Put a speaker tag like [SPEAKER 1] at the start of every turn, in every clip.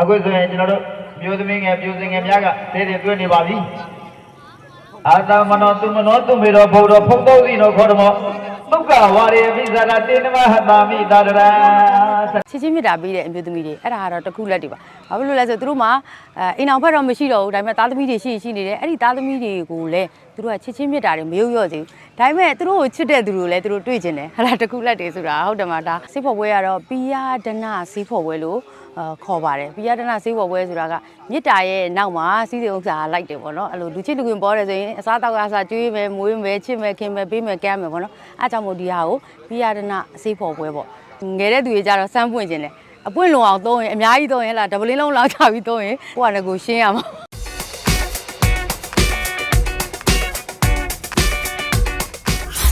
[SPEAKER 1] အခုဆိုရင်ကျွန်တော်တို့မျိုးသမီးငယ်ပြူစင်ငယ်များကသေးသေးတွေ့နေပါပြီအာသမနောသူမနောသူမေတော်ဘုံတော်ဖုံသုံးစီတော်ခေါ်တော်ဒုက္ခဝါရေပိဇာနာတေနမဟတာမိတာဒရာ
[SPEAKER 2] ချစ်ချင်းမြတ်တာပေးတဲ့အမျိုးသမီးတွေအဲ့ဒါကတော့တစ်ခုလက်တွေပါဘာဖြစ်လို့လဲဆိုသူတို့မှာအဲအိမ်အောင်ဖက်တော့မရှိတော့ဘူးဒါပေမဲ့သားသမီးတွေရှိရင်ရှိနေတယ်အဲ့ဒီသားသမီးတွေကိုလည်းသူတို့ကချစ်ချင်းမြတ်တာတွေမရုပ်ရော့သေးဘူးဒါပေမဲ့သူတို့ကိုချစ်တဲ့သူတွေလည်းသူတို့တွေ့ကျင်တယ်ဟာလားတစ်ခုလက်တွေဆိုတာဟုတ်တယ်မှာဒါစိတ်ဖို့ပွဲကတော့ပိယဒနာစိတ်ဖို့ပွဲလို့အာ ခေါ်ပါတယ်ပိယဒနာစိတ်ဖို့ပွဲဆိုတာကမြတ်တာရဲ့နောက်မှာစီးတဲ့ဥစ္စာလိုက်တယ်ပေါ့နော်အဲ့လိုလူချစ်လူခင်ပေါ်တယ်ဆိုရင်အစားတောက်အစားကျွေးမယ်မွေးမယ်ချစ်မယ်ခင်မယ်ပေးမယ်ကမ်းမယ်ပေါ့နော်အားကြောင့်မို့ဒီဟာကိုပိယဒနာစိတ်ဖို့ပွဲပေါ့ငယ်တဲ့သူတွေကြတော့စမ်းပွင့်ခြင်းတယ်အပွင့်လုံအောင်သုံးရင်အများကြီးသုံးရင်လားဒဗလင်းလုံးလောက်ချပြီးသုံးရင်ကိုကလည်းကိုရှင်းရမှာ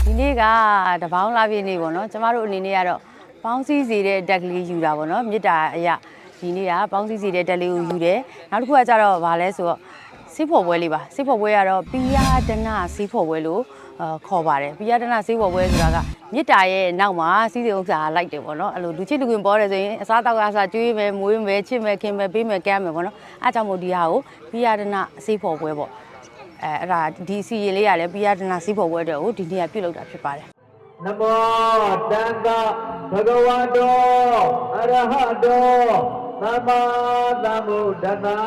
[SPEAKER 2] ဒီနေ့ကတပေါင်းလာပြည့်နေ့ပေါ့နော်ကျမတို့အနေနဲ့ကတော့ ပေါင်းစည်းစီတဲ့တက်ကလေးယူတာပေါ့နော်မေတ္တာအရာဒီနေ့ကပေါင်းစည်းစီတဲ့တက်လေးကိုယူတယ်နောက်တစ်ခုကကြတော့ဗာလဲဆိုတော့စိတ်ဖို့ပွဲလေးပါစိတ်ဖို့ပွဲကတော့ပိယဒနာစိတ်ဖို့ပွဲလို့အာခေါ်ပါတယ်ပိယဒနာစိတ်ဖို့ပွဲဆိုတာကမေတ္တာရဲ့နောက်မှာစီးတဲ့ဥစ္စာလိုက်တယ်ပေါ့နော်အဲ့လိုလူချစ်လူခင်ပေါ်တယ်ဆိုရင်အစားတောက်အစားကျွေးမယ်မွေးမယ်ချစ်မယ်ခင်မယ်ပေးမယ်ကမ်းမယ်ပေါ့နော်အားကြောင့်မို့ဒီဟာကိုပိယဒနာစိတ်ဖို့ပွဲပေါ့အဲအဲ့ဒါဒီစီရင်လေးရလဲပိယဒနာစိတ်ဖို့ပွဲတဲ့ကိုဒီနေ့ကပြုတ်လောက်တာဖြစ်ပါတယ်
[SPEAKER 1] နမောတန်ခဘဂဝတောအရဟတောသမ္မာသမ္ဗုဒ္ဓနာ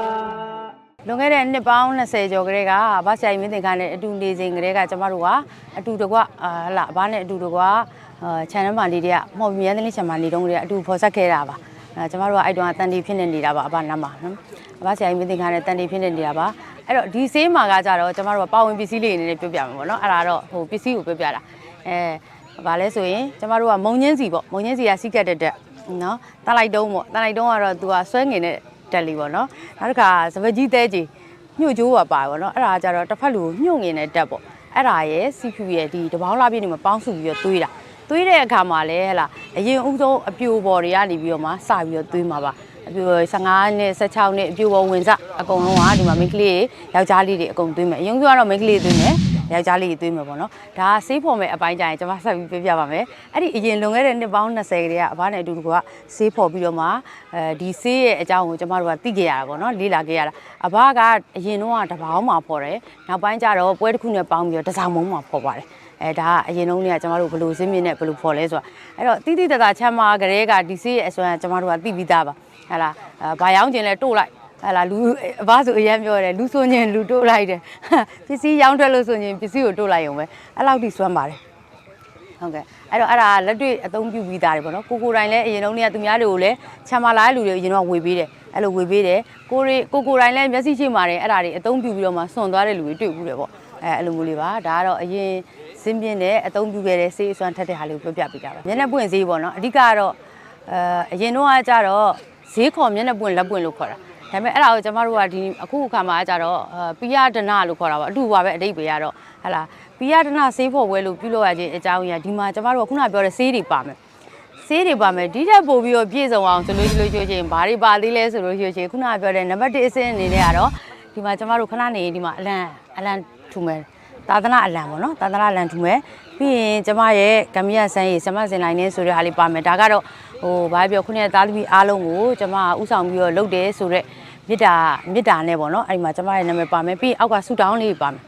[SPEAKER 2] လွန်ခဲ့တဲ့နှစ်ပေါင်း20ကျော်ကလေးကဗဆရာကြီးမင်းသင်္ခါနဲ့အတူနေစဉ်ကလေးကကျမတို့ကအတူတကွအာဟလာဘာနဲ့အတူတကွအာခြံထဲမှာလေးတွေကမော်မြန်းသလေးခြံမှာနေတုန်းကလေးကအတူဖော်ဆက်ခဲ့တာပါအဲကျမတို့ကအဲ့တုန်းကတန်တီဖြစ်နေနေတာပါအဘနားမှာနော်အဘဆရာကြီးမင်းသင်္ခါနဲ့တန်တီဖြစ်နေနေတာပါအဲ့တော့ဒီဆေးမှာကကြတော့ကျမတို့ကပါဝင်ပစ္စည်းလေးအနေနဲ့ပြောပြမှာပေါ့နော်အဲ့ဒါတော့ဟိုပစ္စည်းကိုပြောပြတာအဲ ဘာလဲဆိုရင်ကျမတို့ကမုံညင်းစီပေါ့မုံညင်းစီကစီးကတ်တဲ့တက်နော်တလိုက်တုံးပေါ့တလိုက်တုံးကတော့သူကဆွဲငင်တဲ့တက်လီပေါ့နော်နောက်တစ်ခါစပကြီးတဲကြီးညှို့ကျိုးပါပါပေါ့နော်အဲ့ဒါကကြတော့တစ်ဖက်လူညှို့ငင်တဲ့တက်ပေါ့အဲ့ဒါရဲ့ CPU ရဲ့ဒီတပေါင်းလာပြည့်နေမှာပေါင်းစုပြီးတော့သွေးတာသွေးတဲ့အခါမှာလည်းဟဲ့လားအရင်ဦးဆုံးအပြိုပေါ်တွေကနေပြီးတော့မှစပြီးတော့သွေးမှာပါအပြို15နှစ်16နှစ်အပြိုပေါ်ဝင်စအကုန်လုံးကဒီမှာမိန်းကလေးယောက်ျားလေးတွေအကုန်သွေးမယ်အရင်ကတော့မိန်းကလေးသွေးမယ် ယောက်ျားလေးတွေသွေးမယ်ပေါ့နော်ဒါကဆေးဖော်မယ်အပိုင်းကြရင်ကျွန်မဆက်ပြီးပြပြပါမယ်အဲ့ဒီအရင်လွန်ခဲ့တဲ့နှစ်ပေါင်း20ကလေးကအဘနဲ့အတူတူကဆေးဖော်ပြီးတော့မှအဲဒီဆေးရဲ့အကြောင်းကိုကျွန်မတို့ကသိခဲ့ရတာပေါ့နော်လေ့လာခဲ့ရတာအဘကအရင်တော့ကတပေါင်းမှာဖော်တယ်နောက်ပိုင်းကျတော့ပွဲတစ်ခုနဲ့ပေါင်းပြီးတော့တစ်စောင်မုံမှာဖော်ပါတယ်အဲဒါကအရင်တုန်းကကျွန်တော်တို့ဘယ်လိုစင်းမြင့်နဲ့ဘယ်လိုဖော်လဲဆိုတာအဲ့တော့တိတိတသားချမ်းမာကလေးကဒီဆေးရဲ့အစွမ်းကကျွန်တော်တို့ကသိပြီးသားပါဟဲ့လားအဲဘာရောင်းကျင်လဲတို့လိုက် ဟဲ့လားလူအဘဆိုအရင်ပြောတယ်လူဆိုရင်လူတို့လိုက်တယ်ပစ္စည်းရောင်းထွက်လို့ဆိုရင်ပစ္စည်းကိုတို့လိုက်ရုံပဲအဲ့လောက်ထိစွမ်းပါတယ်ဟုတ်ကဲ့အဲ့တော့အဲ့ဒါလက်တွေ့အသုံးပြုပြီးသားတယ်ပေါ့နော်ကိုကိုတိုင်းလည်းအရင်တုန်းကသူများတွေကိုလည်းချမ်းမာလာတဲ့လူတွေအရင်တော့ဝေပေးတယ်အဲ့လိုဝေပေးတယ်ကိုရီကိုကိုတိုင်းလည်းမျက်စိရှိမှတယ်အဲ့ဒါတွေအသုံးပြုပြီးတော့မှစွန့်သွားတဲ့လူတွေတွေ့ဘူးတယ်ပေါ့အဲအဲ့လိုမျိုးလေးပါဒါကတော့အရင်စင်းပြင်းတဲ့အသုံးပြုခဲ့တဲ့ဆေးအစွမ်းထက်တဲ့ဟာလေးကိုပြောပြပေးကြပါမျက်နှာပွင့်ဆေးပေါ့နော်အဓိကကတော့အဲအရင်တော့ကကြတော့ဈေးခေါ်မျက်နှာပွင့်လက်ပွင့်လို့ခေါ်တာ ဒါပေမဲ့အဲ့ဒါကိုကျမတို့ကဒီအခုအခါမှာကြတော့ပိယဒနာလို့ခေါ်တာပါအတူပါပဲအတိတ်ပဲရတော့ဟလာပိယဒနာဆေးဖို့ဝဲလို့ပြုလုပ်ရခြင်းအကြောင်းအရာဒီမှာကျမတို့ကခုနပြောတဲ့ဆေးတွေပါမယ်ဆေးတွေပါမယ်ဒီထက်ပိုပြီးတော့ပြည့်စုံအောင်ဆိုလို့ရှိလို့ရှိရင်ဘာတွေပါသေးလဲဆိုလို့ရှိရင်ခုနပြောတဲ့နံပါတ်1အဆင့်အနေနဲ့ကတော့ဒီမှာကျမတို့ခဏနေဒီမှာအလံအလံထူမယ် သာသနာအလံပေါ့နော်သာသနာအလံထူမယ်ပြီးရင်ကျမရဲ့ဂမ်မီယာဆန်းရည်ဆမတ်စင်လိုက်နေဆိုတဲ့ဟာလေးပါမယ်ဒါကတော့ဟိုဘာပြောခုနကသားသမီးအားလုံးကိုကျမဥဆောင်ပြီးတော့လုပ်တယ်ဆိုတော့မေတ္တာမေတ္တာနဲ့ပေါ့နော်အဲ့ဒီမှာကျမရဲ့နာမည်ပါမယ်ပြီးရင်အောက်ကဆူတောင်းလေးပါမယ်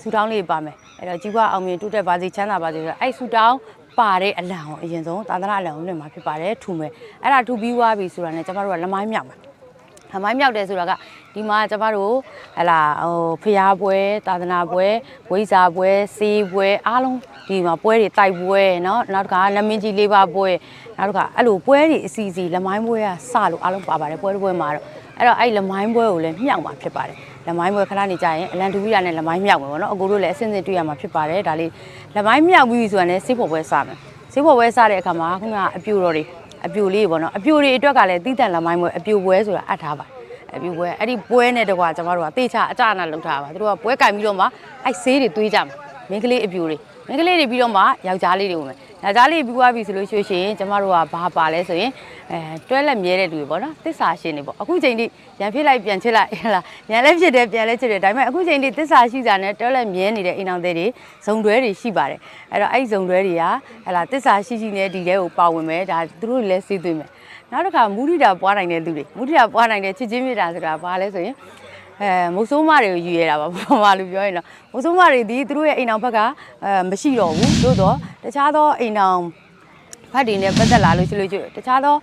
[SPEAKER 2] ဆူတောင်းလေးပါမယ်အဲ့တော့ကြီးပွားအောင်မြင်တိုးတက်ပါစေချမ်းသာပါစေဆိုတော့အဲ့ဆူတောင်းပါတဲ့အလံကိုအရင်ဆုံးသာသနာအလံကိုလွှင့်မှာဖြစ်ပါတယ်ထူမယ်အဲ့ဒါထူပြီးွားပြီဆိုတာနဲ့ကျမတို့ကလမိုင်းမြောက်မယ်။အမိုင်းမြောက်တယ်ဆိုတာက ဒီမှာကျမတို့ဟလာဟိုဖျားပွဲသာသနာပွဲဝိဇာပွဲစေးပွဲအားလုံးဒီမှာပွဲတွေတိုက်ပွဲเนาะနောက်တစ်ခါလက်မင်းကြီးလေးပါပွဲနောက်တစ်ခါအဲ့လိုပွဲတွေအစီအစီလက်မိုင်းပွဲကစလို့အားလုံးပါပါတယ်ပွဲတစ်ပွဲမှာတော့အဲ့တော့အဲ့လက်မိုင်းပွဲကိုလည်းမြောက်မှာဖြစ်ပါတယ်လက်မိုင်းပွဲခဏနေကြရင်အလန်တူဝီယာနဲ့လက်မိုင်းမြောက်မယ်ပေါ့နော်အကိုတို့လည်းအစင်းစင်းတွေ့ရမှာဖြစ်ပါတယ်ဒါလေးလက်မိုင်းမြောက်ပြီးဆိုတာနဲ့စေးဖို့ပွဲစမယ်စေးဖို့ပွဲစတဲ့အခါမှာခုနကအပြူတော်တွေအပြူလေးပေါ့နော်အပြူတွေအတွက်ကလည်းတီးတန့်လက်မိုင်းပွဲအပြူပွဲဆိုတာအပ်ထားပါတယ် အပြူပွဲအဲ့ဒီပွဲနဲ့တကွာကျမတို့ကတေချာအကြနာလောက်ထားပါသူတို့ကပွဲကင်ပြီးတော့မှအဲ့ဆေးတွေသွေးကြမှာမင်းကလေးအပြူတွေမင်းကလေးတွေပြီးတော့မှယောက်ျားလေးတွေဝင်မယ်ယောက်ျားလေးပြီးသွားပြီဆိုလို့ရှိရင်ကျမတို့ကဘာပါလဲဆိုရင်အဲတွဲလက်မြဲတဲ့လူတွေပေါ့နော်တစ္ဆာရှင်တွေပေါ့အခုချိန်ထိရန်ဖြစ်လိုက်ပြန်ချစ်လိုက်ဟဲ့လားရန်လည်းဖြစ်တယ်ပြန်လည်းချစ်တယ်ဒါပေမဲ့အခုချိန်ထိတစ္ဆာရှိတာနဲ့တွဲလက်မြဲနေတဲ့အိမ်အောင်တွေဇုံတွဲတွေရှိပါတယ်အဲ့တော့အဲ့ဇုံတွဲတွေကဟဲ့လားတစ္ဆာရှိရှိနဲ့ဒီတဲကိုပါဝင်မယ်ဒါသူတို့လည်းစီးသွင်းမယ် နောက်တစ်ခါမူရိတာပွားနိုင်တဲ့သူတွေမူရိတာပွားနိုင်တဲ့ချစ်ချင်းမြတ်တာဆိုတာဘာလဲဆိုရင်အဲမုတ်ဆိုးမတွေကိုယူရတာပါဘာမှလို့ပြောရင်တော့မုတ်ဆိုးမတွေဒီသူတို့ရဲ့အိမ်အောင်ဘက်ကအဲမရှိတော့ဘူးသို့တော့တခြားသောအိမ်အောင်ဘက်တွေနဲ့ပတ်သက်လာလို့ရှိလို့ရှိရင်တခြားသော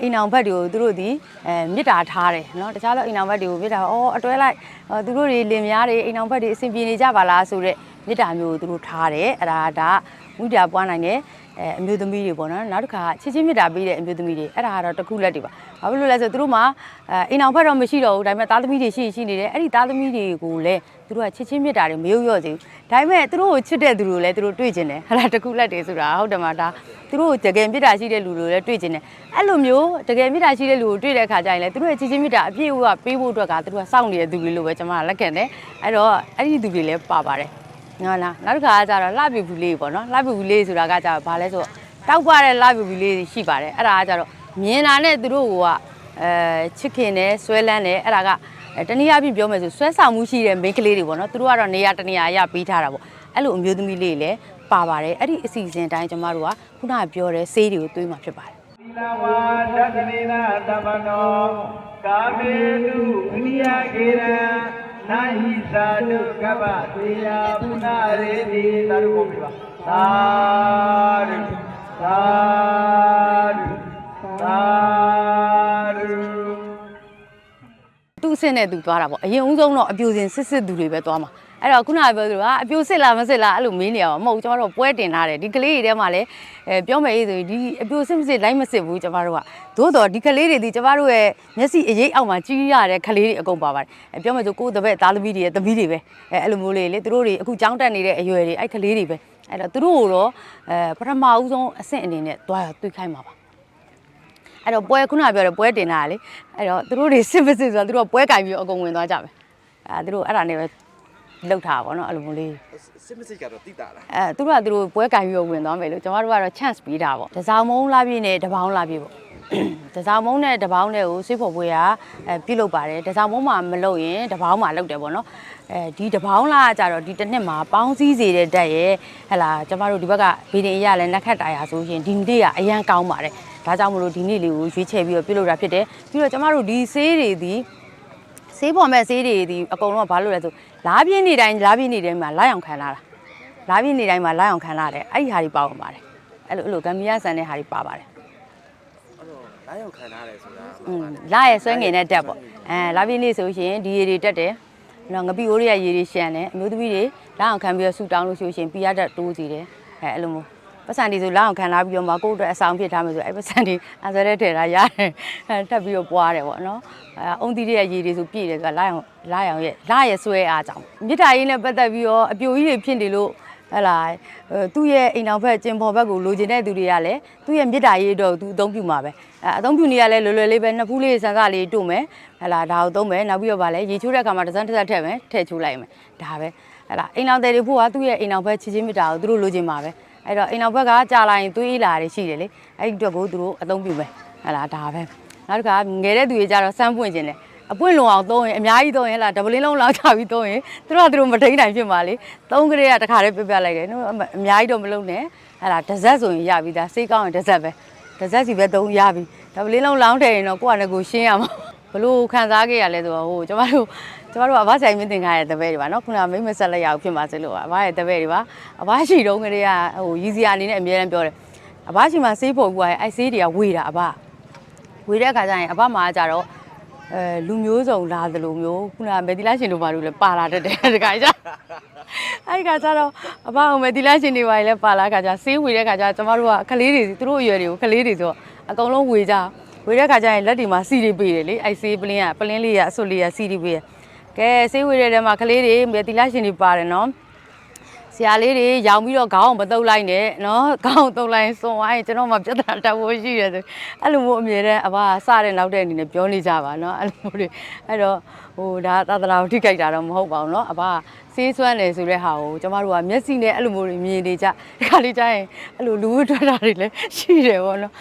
[SPEAKER 2] အိမ်အောင်ဘက်တွေကိုသူတို့ဒီအဲမြစ်တာထားတယ်เนาะတခြားသောအိမ်အောင်ဘက်တွေကိုမြစ်တာအော်အတွဲလိုက်အော်သူတို့တွေလင်များတွေအိမ်အောင်ဘက်တွေအဆင်ပြေနေကြပါလားဆိုတော့မြစ်တာမျိုးကိုသူတို့ထားတယ်အဲ့ဒါဒါမူတာပွားနိုင်တယ် အဲအမျိုးသမီးတွေပေါ့နော်နောက်တစ်ခါချစ်ချင်းမြတ်တာပေးတဲ့အမျိုးသမီးတွေအဲ့ဒါကတော့တစ်ခုလက်တွေပါဘာဖြစ်လို့လဲဆိုတော့သူတို့မှာအဲအိမ်အောင်ဘက်တော့မရှိတော့ဘူးဒါပေမဲ့သားသမီးတွေရှိရှိနေတယ်အဲ့ဒီသားသမီးတွေကိုလည်းသူတို့ကချစ်ချင်းမြတ်တာတွေမရုပ်ရော့သေးဘူးဒါပေမဲ့သူတို့ကိုချစ်တဲ့သူတွေလည်းသူတို့တွေ့ကျင်တယ်ဟာလားတစ်ခုလက်တွေဆိုတာဟုတ်တယ်မှာဒါသူတို့ကိုတကယ်မြတ်တာရှိတဲ့လူတွေလည်းတွေ့ကျင်တယ်အဲ့လိုမျိုးတကယ်မြတ်တာရှိတဲ့လူကိုတွေ့တဲ့အခါကျရင်လည်းသူတို့ရဲ့ချစ်ချင်းမြတ်တာအပြည့်အဝပေးဖို့အတွက်ကသူတို့ကစောင့်နေတဲ့သူတွေလို့ပဲကျွန်မကလက်ခံတယ်အဲ့တော့အဲ့ဒီသူတွေလည်းပါပါတယ် နော်လားနောက်တစ်ခါကကျတော့လှပြဘူးလေးပေါ့နော်လှပြဘူးလေးဆိုတာကကျတော့ဘာလဲဆိုတော့တောက်ပတဲ့လှပြဘူးလေးရှိပါတယ်အဲ့ဒါကကျတော့မြင်တာနဲ့သူတို့ကအဲချစ်ခင်တယ်ဆွဲလန်းတယ်အဲ့ဒါကအဲတနည်းအားဖြင့်ပြောမယ်ဆိုဆွဲဆောင်မှုရှိတဲ့မိန်းကလေးတွေပေါ့နော်သူတို့ကတော့နေရာတနေရာရပေးထားတာပေါ့အဲ့လိုအမျိုးသမီးလေးတွေလည်းပါပါတယ်အဲ့ဒီအစီအစဉ်တိုင်းကျမတို့ကခုနကပြောတဲ့ဆေးတွေကိုတွေးမှဖြစ်ပါတယ်
[SPEAKER 1] သီလဝါဒသနေနာသမနောကာမေတုအနိယကေရ နာဟိသာဒုကပ္ပသေယပုနာရေတိသာရုပုံပြပါသာဓုသာဓုသာဓု
[SPEAKER 2] သူ့အစ်စ်နဲ့သူသွားတာပေါ့အရင်ဦးဆုံးတော့အပြူစင်စစ်စစ်သူတွေပဲသွားမှာ အဲ့တော့ခုနကပြောသလိုကအပြူစစ်လားမစစ်လားအဲ့လိုမေးနေရအောင်မဟုတ်ဘူးကျမတို့ပွဲတင်ထားတယ်ဒီကလေးတွေထဲမှာလည်းအဲပြောမယ်ရေးဆိုရင်ဒီအပြူစစ်မစစ်လိုက်မစစ်ဘူးကျမတို့ကသို့တော့ဒီကလေးတွေဒီကျမတို့ရဲ့မျက်စိအရေးအောက်မှာကြီးရတဲ့ကလေးတွေအကုန်ပါပါတယ်အဲပြောမယ်ဆိုကိုယ်တပည့်သားသမီးတွေရဲ့သမီးတွေပဲအဲအဲ့လိုမျိုးလေးလေသူတို့တွေအခုကြောင်းတက်နေတဲ့အရွယ်တွေအဲ့ကလေးတွေပဲအဲ့တော့သူတို့ကိုတော့အဲပထမဦးဆုံးအဆင့်အနေနဲ့တွားတွေ့ခိုင်းပါပါအဲ့တော့ပွဲခုနကပြောတယ်ပွဲတင်တာလေအဲ့တော့သူတို့တွေစစ်မစစ်ဆိုတော့သူတို့ကပွဲကင်ပြီးတော့အကုန်ဝင်သွားကြမယ်အဲသူတို့အဲ့ဒါနဲ့ပဲ လှုပ်ထားပါတော့အဲ့လိုမျိုးလေး
[SPEAKER 3] စစ်မစစ်ကတော့တိတာလား
[SPEAKER 2] အဲသူတို့ကသူတို့ပွဲကင်ပြီးတော့ဝင်သွားမယ်လို့ကျွန်တော်တို့ကတော့ chance ပေးတာပေါ့တစောင်းမုံလာပြည့်နဲ့တပေါင်းလာပြည့်ပေါ့တစောင်းမုံနဲ့တပေါင်းနဲ့ကိုစိတ်ဖို့ပွဲကအဲပြုတ်လုပ်ပါတယ်တစောင်းမုံမှာမလုပ်ရင်တပေါင်းမှာလုပ်တယ်ပေါ့နော်အဲဒီတပေါင်းလာကြတော့ဒီတစ်နှစ်မှာပေါင်းစည်းစေတဲ့တက်ရဲ့ဟဲ့လားကျမတို့ဒီဘက်ကဗီဒီအရလည်းလက်ခတ်တာရဆိုရှင်ဒီနေ့ကအရန်ကောင်းပါတယ်ဒါကြောင့်မလို့ဒီနေ့လေးကိုရွေးချယ်ပြီးတော့ပြုတ်လုပ်တာဖြစ်တယ်ပြီးတော့ကျမတို့ဒီဆေးတွေဒီ ဆေးပေါ်မဲ့ဆေးတွေဒီအကုန်လုံးကဘာလို့လဲဆိုလားပြင်းနေတိုင်းလားပြင်းနေတိုင်းမှာလာအောင်ခံလာတာလားပြင်းနေတိုင်းမှာလာအောင်ခံလာတယ်အဲ့ဒီဟာတွေပါဝင်ပါတယ်အဲ့လိုအဲ့လိုဂမ်ဘီယာဆန်တဲ့ဟာတွေပါပါတယ်
[SPEAKER 3] အဲ့တော့လာရောက်ခံထားတယ်ဆိုတာ
[SPEAKER 2] อืมလာရဲ့ဆွဲငင်နဲ့တက်ပေါ့အဲလာပြင်းလေးဆိုရှင်ဒီရေတွေတက်တယ်နော်ငပိအိုးတွေကရေတွေရှန်တယ်အမျိုးသမီးတွေလာအောင်ခံပြီးတော့ဆူတောင်းလို့ရှိလို့ရှင်ပြရတက်တိုးစီတယ်အဲအဲ့လိုမျိုး ပတ်စံဒီဆိုလာအောင်ခံလာပြီးတော့မှကိုယ့်အတွက်အဆောင်ဖြစ်ထားမယ်ဆိုအဲ့ပတ်စံဒီအစရဲထဲထားရတယ်အဲတက်ပြီးတော့ပွားတယ်ပေါ့နော်အဲအုံတီတွေကရေတွေဆိုပြည့်တယ်ကလာအောင်လာအောင်ရဲ့လာရဲ့ဆွဲအားကြောင့်မြစ်တာရင်းနဲ့ပတ်သက်ပြီးတော့အပြိုကြီးတွေဖြစ်နေလို့ဟဲ့လားအဲသူ့ရဲ့အိမ်တော်ဘက်ကျင်ပေါ်ဘက်ကိုလိုချင်တဲ့သူတွေကလည်းသူ့ရဲ့မြစ်တာရေးတော့သူအသုံးပြုမှာပဲအဲအသုံးပြုနေရလဲလွယ်လွယ်လေးပဲနှစ်ဖူးလေးဆန်ဆလေးတို့မယ်ဟဲ့လားဒါကိုသုံးမယ်နောက်ပြီးတော့ဗာလဲရေချိုးတဲ့အခါမှာတစ်စမ်းတစ်စက်ထည့်မယ်ထည့်ချိုးလိုက်မယ်ဒါပဲဟဲ့လားအိမ်တော်တယ်တွေဖို့ကသူ့ရဲ့အိမ်တော်ဘက်ချစ်ချင်းမြစ်တာကိုသူတို့လိုချင်မှာပဲ အဲ့တော့အိမ်တော်ဘက်ကကြာလာရင်သွေးအေးလာတွေရှိတယ်လေအဲ့ဒီအတွက်ကိုသူတို့အသုံးပြုမယ်ဟဲ့လားဒါပဲနောက်တစ်ခါငယ်တဲ့သူတွေကြတော့စမ်းပွင့်ခြင်းတယ်အပွင့်လုံအောင်သုံးရင်အများကြီးသုံးရင်ဟဲ့လားဒဗလင်းလုံးလောက်ချပြီးသုံးရင်သူတို့ကသူတို့မထိန်နိုင်ဖြစ်မှာလေသုံးကလေးကတခါတည်းပြပြလိုက်တယ်နော်အများကြီးတော့မလုံးနဲ့ဟဲ့လားတစ်စက်ဆိုရင်ရပြီဒါစိတ်ကောင်းရင်တစ်စက်ပဲတစ်စက်စီပဲသုံးရပြီဒဗလင်းလုံးလောင်းထည့်ရင်တော့ကိုယ့်အနေကိုရှင်းရမှာဘလို့ခံစားခဲ့ရလဲဆိုတော့ဟိုကျမတို့ ကျမတို့ကအဘဆိုင်မင်းတင်ခါရဲ့တပည့်တွေပါနော်ခုနကမိမဆက်လက်ရအောင်ဖြစ်မှာစလို့ပါအဘရဲ့တပည့်တွေပါအဘရှိတုံးကလေးကဟိုရည်စရာအနေနဲ့အများတန်းပြောတယ်အဘရှိမှာဆေးဖို့ဘူးကအဲဆေးတွေကဝေတာအဘဝေတဲ့အခါကျရင်အဘမှာကြတော့အဲလူမျိုးစုံလာသလိုမျိုးခုနကမေဒီလာရှင်တို့ဘာလို့လဲပါလာတတ်တယ်တခါကျအဲ့ဒီခါကျတော့အဘကမေဒီလာရှင်တွေဘာလဲပါလာခါကျဆေးဝေတဲ့ခါကျကျမတို့ကကလေးတွေသူတို့အရွယ်တွေကိုကလေးတွေဆိုတော့အကုန်လုံးဝေကြဝေတဲ့ခါကျရင်လက်တွေမှာစီတွေပေးတယ်လေအဲ့ဆေးပလင်းကပလင်းလေးကအဆွတ်လေးကစီတွေပေးတယ် ကဲဆေးဝေတဲ့ထဲမှာကလေးတွေမေဒီလာရှင်တွေပါတယ်နော်ဆရာလေးတွေရောင်ပြီးတော့ခေါင်းအောင်မတုပ်လိုက်နဲ့နော်ခေါင်းအောင်တုပ်လိုက်ရင်စွန်သွားရင်ကျွန်တော်မှပြဿနာတက်ဖို့ရှိတယ်ဆိုအဲ့လိုမျိုးအမြဲတမ်းအဘကစတဲ့နောက်တဲ့အနေနဲ့ပြောနေကြပါနော်အဲ့လိုမျိုးတွေအဲ့တော့ဟိုဒါသာသနာကိုထိခိုက်တာတော့မဟုတ်ပါဘူးနော်အဘကစေးစွမ်းတယ်ဆိုတဲ့ဟာကိုကျမတို့ကမျက်စိနဲ့အဲ့လိုမျိုးတွေမြင်နေကြဒီခါလေးကျရင်အဲ့လိုလူဝထွက်တာတွေလည်းရှိတယ်ပေါ့နော်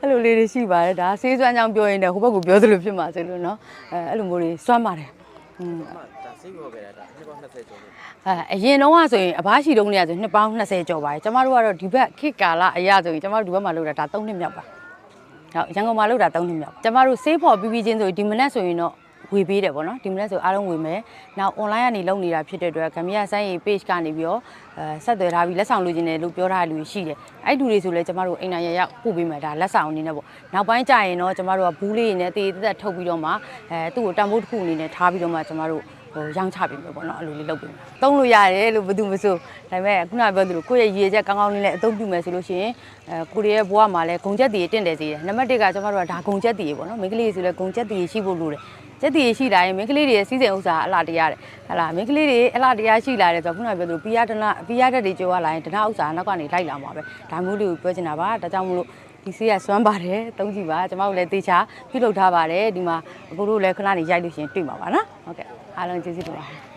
[SPEAKER 2] အဲ့လိုလေးတွေရှိပါတယ်ဒါစေးစွမ်းကြောင်းပြောရင်လည်းဟိုဘက်ကပြောသလိုဖြစ်မှာစေလို့နော်အဲအဲ့လိုမျိုးတွေစွမ်းပါတယ် อืม
[SPEAKER 3] အမဒါစိတ်ပေါ်ခဲ့တာဒါနှစ်ပေါင်း20ကျော်လို့
[SPEAKER 2] အဲအရင်တော့ကဆိုရင်အဘရှိတုံးနေရဆိုနှစ်ပေါင်း20ကျော်ပါတယ်ကျမတို့ကတော့ဒီဘက်ခေတ်ကာလအရာဆိုရင်ကျမတို့ဒီဘက်မှာလုပ်တာဒါ3နှစ်မြောက်ပါဟုတ်ရန်ကုန်မှာလောက်တာ3နှစ်မြောက်ကျမတို့စေးဖော်ပြီးပြီးချင်းဆိုဒီမနက်ဆိုရင်တော့ ဝေပေးတယ်ပေါ့နော်ဒီမနက်ဆိုအားလုံးဝေမယ်နောက် online ကနေလုပ်နေတာဖြစ်တဲ့အတွက်ဂမ်ဘီယာဆိုင်းရီ page ကနေပြီးတော့အဲဆက်သွယ်ထားပြီးလက်ဆောင်လုပ်ခြင်းတယ်လို့ပြောထားတဲ့လူရှိတယ်အဲ့ဒီလူတွေဆိုလဲကျမတို့အိမ်နိုင်ရရောက်ပို့ပေးမယ်ဒါလက်ဆောင်အနေနဲ့ပေါ့နောက်ပိုင်းကျရင်တော့ကျမတို့ကဘူးလေးတွေနဲ့တေးတက်ထုတ်ပြီးတော့မှအဲသူ့ကိုတန်ဖိုးတစ်ခုအနေနဲ့ထားပြီးတော့မှကျမတို့ဟိုရောင်းချပေးမယ်ပေါ့နော်အဲ့လိုလေးလုပ်ပေးမယ်သုံးလို့ရတယ်လို့ဘယ်သူမဆိုဒါပေမဲ့ခုနကပြောသလိုကိုယ့်ရဲ့ရည်ရချက်ကောင်းကောင်းလေးနဲ့အသုံးပြုမယ်ဆိုလို့ရှိရင်အဲကိုရီးရဲ့ဘဝမှာလည်းဂုံချက်တည်တင့်တယ်စေတယ်နံပါတ်1ကကျမတို့ကဒါဂုံချက်တည်ပေါ့နော်မိန်းကလေးဆိုလည်းဂုံချက်တည်ရှိဖို့လိုတယ် ချက်တည်ရှိလာရင်မိန်းကလေးတွေရဲ့စီးစိမ်ဥစ္စာအလားတရားတယ်ဟလာမိန်းကလေးတွေအလားတရားရှိလာတယ်ဆိုတော့ခုနကပြောသလိုပီယာဒနာပီယာတက်တွေကြောရလာရင်ဒနာဥစ္စာနောက်ကနေလိုက်လာမှာပဲဒါမျိုးလေးကိုပြောချင်တာပါဒါကြောင့်မလို့ဒီဆေးကစွမ်းပါတယ်တုံးကြည့်ပါကျမတို့လည်းတေချာပြုလုပ်ထားပါတယ်ဒီမှာအခုတို့လည်းခဏနေရိုက်လို့ရှရင်တွေ့မှာပါနော်ဟုတ်ကဲ့အားလုံးကျေးဇူးတင်ပါတယ်